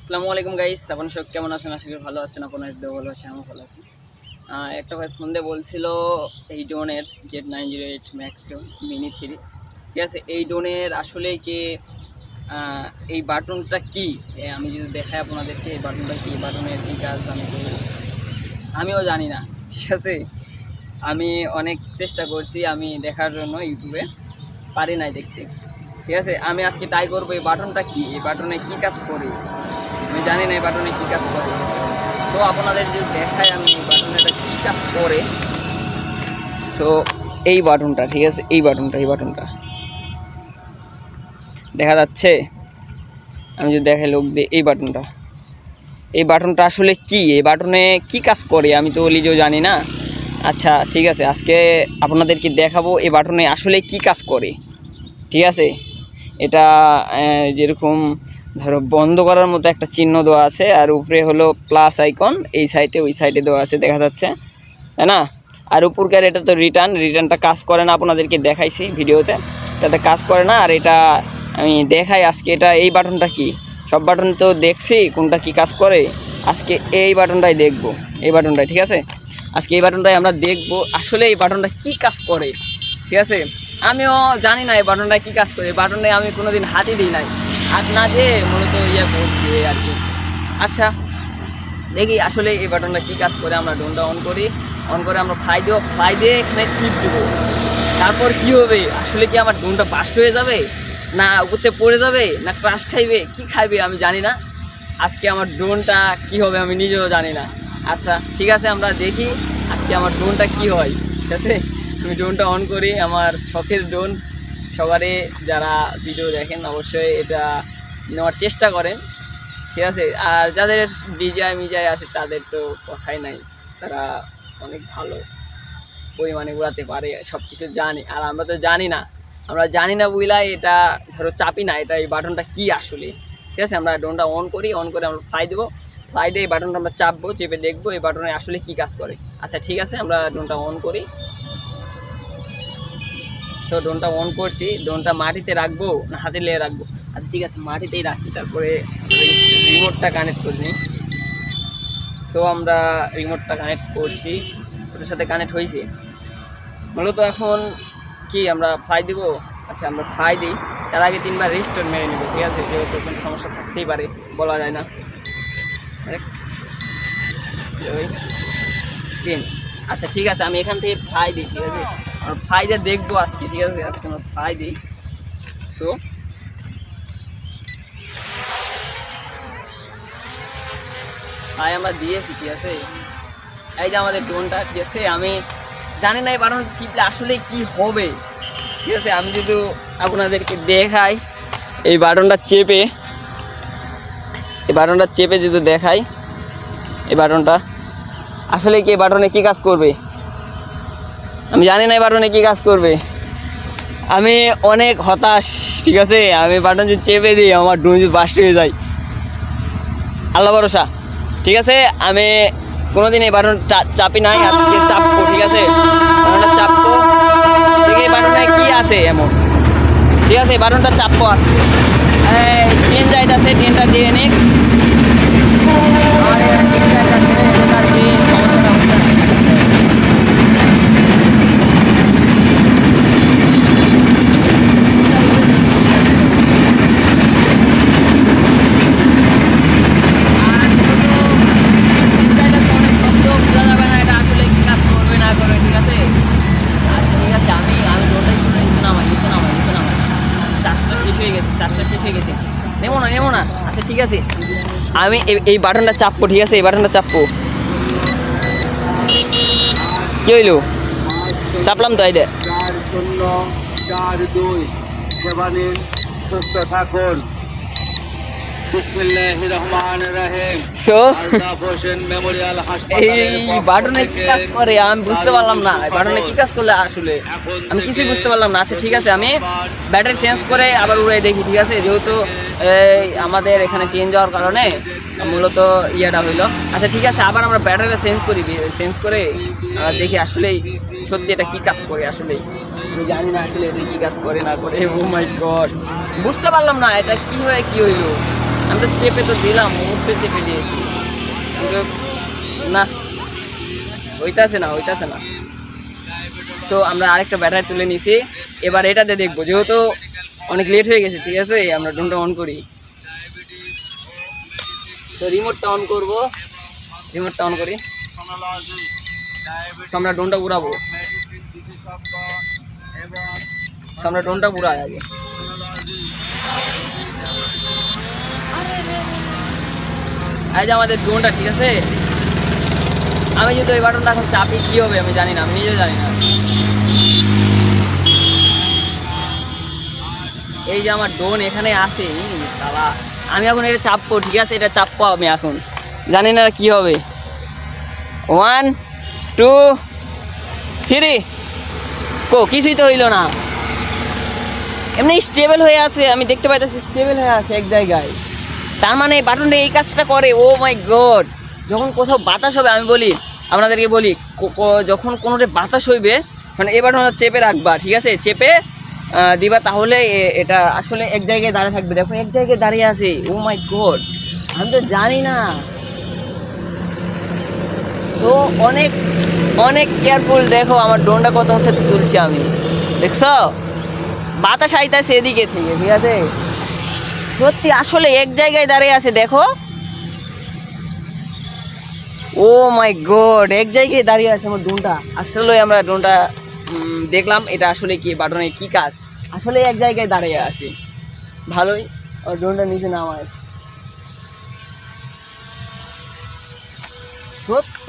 আসসালামু আলাইকুম গাইস আপনার সব কেমন আছেন? আশা করি ভালো আছেন, আপনার একদম ভালো আছে আমি ভালো আছি। একটা ভাই ফোন দিয়ে বলছিল এই DoNER Z nine zero eight max drone mini three ঠিক আছে, এই ডোনের আসলে কি এই বাটনটা কি? আমি যদি দেখাই আপনাদেরকে এই বাটনটা কি বাটনের কী কাজ আমি আমিও জানি না, ঠিক আছে? আমি অনেক চেষ্টা করছি আমি দেখার জন্য ইউটিউবে, পারি নাই দেখতে। ঠিক আছে, আমি আজকে ট্রাই করব এই বাটনটা কি, এই বাটনে কি কাজ করে? আমি জানি না এই বাটনে কি কাজ করে। সো আপনাদের যে দেখায় আমি এই বাটনটা কি কাজ করে। সো এই বাটনটা, ঠিক আছে? এই বাটনটা এই বাটনটা। দেখা যাচ্ছে? আমি যদি দেখাই লোক দিয়ে, এই বাটনটা। এই বাটনটা আসলে কি? এই বাটনে কি কাজ করে? আমি তো নিজেও জানি না। আচ্ছা ঠিক আছে। আজকে আপনাদেরকে দেখাবো এই বাটনে আসলে কি কাজ করে। ঠিক আছে? এটা যেরকম ধরো বন্ধ করার মতো একটা চিহ্ন দেওয়া আছে, আর উপরে হলো প্লাস আইকন এই সাইডে ওই সাইডে দেওয়া আছে, দেখা যাচ্ছে। তাই না? আর উপরকার এটা তো রিটার্ন রিটার্নটা কাজ করে না, আপনাদেরকে দেখাইছি ভিডিওতে। এটাতে কাজ করে না, আর এটা আমি দেখাই আজকে, এটা এই বাটনটা কি? সব বাটন তো দেখছি, কোনটা কি কাজ করে? আজকে এই বাটনটাই দেখব, এই বাটনটাই, ঠিক আছে? আজকে এই বাটনটাই আমরা দেখব, আসলে এই বাটনটা কি কাজ করে, ঠিক আছে? আমিও জানি না এই বাটনটা কি কাজ করে বাটনে আমি কোনোদিন হাতই দিই নাই। হাত না দিয়ে মূলত ইয়ে করছি আর কি। আচ্ছা দেখি আসলে এই বাটনটা কি কাজ করে, আমরা ডোনটা অন করি। অন করে আমরা ফ্লাই দেবো ফ্লাই দিয়ে এখানে টিপ দেবো। তারপর কি হবে? আসলে কি আমার ডোনটা বাস্ট হয়ে যাবে? না উপরতে পড়ে যাবে? না ক্রাশ খাইবে? কি খাইবে আমি জানি না। আজকে আমার ড্রোনটা কি হবে আমি নিজেও জানি না। আচ্ছা ঠিক আছে, আমরা দেখি আজকে আমার ড্রোনটা কি হয়। ঠিক আছে? আমি ড্রোনটা অন করি, আমার শখের ড্রোন সবারই যারা ভিডিও দেখেন অবশ্যই এটা নেওয়ার চেষ্টা করেন। ঠিক আছে? আর যাদের ডিজাই মিজাই আছে তাদের তো কথাই নাই। তারা অনেক ভালো পরিমাণে উড়াতে পারে সব কিছু জানি। আর আমরা তো জানি না। আমরা জানি না বুঝলাই এটা ধরো চাপি না, এটা এই বাটনটা কি আসলে? ঠিক আছে? আমরা ড্রোনটা অন করি, অন করে আমরা ফ্লাই দেবো। ফ্লাই দিয়ে এই বাটনটা আমরা চাপবো, চেপে দেখব এই বাটনে আসলে কি কাজ করে। আচ্ছা ঠিক আছে, আমরা ড্রোনটা অন করি। সো ডোনটা অন করছি। ডোনটা মাটিতে রাখব, না হাতে লেগে রাখব। আচ্ছা ঠিক আছে, মাটিতেই রাখি, তারপরে রিমোটটা কানেক্ট করে নিই। সো আমরা রিমোটটা কানেক্ট করছি। ওটার সাথে কানেক্ট হয়েছে। মূলত এখন কি, আমরা ফ্লাই দিব? আচ্ছা আমরা ফ্লাই দিই। তার আগে তিনবার রেজিস্টার মেরে নেব, ঠিক আছে? যেহেতু কোনো সমস্যা থাকতেই পারে, বলা যায় না। তিন। আচ্ছা ঠিক আছে, আমি এখান থেকে ফ্লাই দিই, ঠিক আছে? আর দিয়ে দেখব আজকে, ঠিক আছে? আজকে আমরা ফ্লাই দিই। সো ফ্লাই আমরা দিয়েছি, ঠিক আছে? এই যে আমাদের ড্রোনটা ঠিক আছে? আমি জানি না এই বাটন টিপলে আসলে কি হবে, ঠিক আছে? আমি যদি আপনাদেরকে দেখাই, এই বাটনটা চেপে, এই বাটনটা চেপে যদি দেখাই, এই বাটনটা, আসলে কি এই বাটনে কী কাজ করবে? আমি জানি না এই বাটনে কি কাজ করবে। আমি অনেক হতাশ, ঠিক আছে? আমি বাটন যদি চেপে দিই, আমার ড্রোন যদি বাস্ট হয়ে যায়। আল্লাহ ভরসা, ঠিক আছে? আমি কোনোদিন এই বাটন চাপি নাই চাপবো, ঠিক আছে? বাটনটা চাপবো। দেখি এই বাটনে কি আছে এমন। ঠিক আছে, এই বাটনটা চাপবো আজকে ট্রেন যাইতেছে ট্রেনটা দিয়ে নিক। আর এই ট্রেন যাইতাছে, এটা আর কি সমস্যাটা হচ্ছে। আর মূলত চিন্তাটা তো অনেক শব্দ বোঝা যাবে না এটা আসলে কি কাজ করবে না করবে ঠিক আছে আচ্ছা ঠিক আছে আমি আমি ডোনটা একটু নিচে নামাই নিচে নামাই নিচে নামাই চার্জটা চার্জটা শেষ হয়ে গেছে। নেব না নেব না। আচ্ছা ঠিক আছে। আমি এই- বাটনটা চাপবো, ঠিক আছে? এই বাটনটা চাপবো। কি হইল? চাপলাম তো চার শূন্য চার দুই থাকুন। সো আলতাফ হোসেন মেমোরিয়াল এই বাটনে কি কাজ করে? আমি বুঝতে পারলাম না। বাটনে কি কাজ করলে আসলে? আমি কিছুই বুঝতে পারলাম না। আচ্ছা ঠিক আছে আমি ব্যাটারি চেঞ্জ করে আবার উড়ে দেখি ঠিক আছে? যেহেতু আমাদের এখানে ট্রেন যাওয়ার কারণে মূলত ইয়েটা হইল। আচ্ছা ঠিক আছে আবার আমরা ব্যাটারিটা চেঞ্জ করি চেঞ্জ করে দেখি আসলেই সত্যি এটা কি কাজ করে আসলেই আমি জানি না আসলে এটা কি কাজ করে না করে। ও মাই গড বুঝতে পারলাম না এটা কি হয়ে কি হইল? আমি তো চেপে তো দিলাম, অবশ্যই চেপে দিয়েছি। না হইতাছে না হইতাছে না। সো আমরা আরেকটা ব্যাটারি তুলে নিছি। এবার এটাতে দেখব, যেহেতু অনেক লেট হয়ে গেছে, ঠিক আছে? আমরা ড্রোনটা অন করি। সো রিমোটটা অন করব। রিমোটটা অন করি। সো আমরা ড্রোনটা উড়াবো। সো আমরা ড্রোনটা আগে। যে আমাদের ড্রোনটা, ঠিক আছে? আমি যদি ওই বাটনটা এখন চাপি, কি হবে আমি জানি না, আমি নিজেও জানি না। এই যে আমার ড্রোন এখানে ই আমি এখন এটা চাপবো, ঠিক আছে? এটা চাপবো আমি এখন। জানি না কি হবে। ওয়ান টু থ্রি কো, কিছুই তো হইল না। এমনি স্টেবল হয়ে আছে, আমি দেখতে পাইতেছি স্টেবল হয়ে আছে এক জায়গায়। তার মানে এই বাটনটা এই কাজটা করে ও মাই গড যখন কোথাও বাতাস হবে, আমি বলি, আপনাদেরকে বলি যখন কোনোটা বাতাস হইবে মানে এই বাটনটা চেপে রাখবা, ঠিক আছে? চেপে দিবা তাহলে এটা আসলে এক জায়গায় দাঁড়িয়ে থাকবে। দেখো এক জায়গায় দাঁড়িয়ে আছে ও মাই গড আমি তো জানি না। তো অনেক অনেক কেয়ারফুল দেখো, আমার ড্রোনটা কত হচ্ছে তুলছি আমি। দেখছ? বাতাস আইতাছে এদিকে থেকে, ঠিক আছে? সত্যি, আসলে এক জায়গায় দাঁড়িয়ে আছে, দেখো। ও মাই গড, এক জায়গায় দাঁড়িয়ে আছে আমার ড্রোনটা। আসলে আমরা ড্রোনটা দেখলাম, এটা আসলে কি বাটনের কি কাজ? আসলে এক জায়গায় দাঁড়িয়ে আছে। ভালোই আর ড্রোনটা নিচে নামায়। সত্য।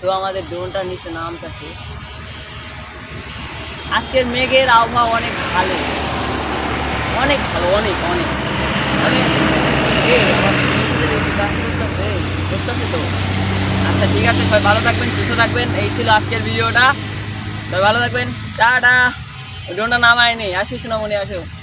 তো আমাদের ড্রোনটা নিচে নামতেছে। আজকের মেঘের আবহাওয়া অনেক ভালো। অনেক ভালো, অনেক অনেক। আচ্ছা ঠিক আছে, সবাই ভালো থাকবেন, সুস্থ থাকবেন। এই ছিল আজকের ভিডিওটা। সবাই ভালো থাকবেন। টা ড্রোনটা নামায়নি আসিস না মনে আসো।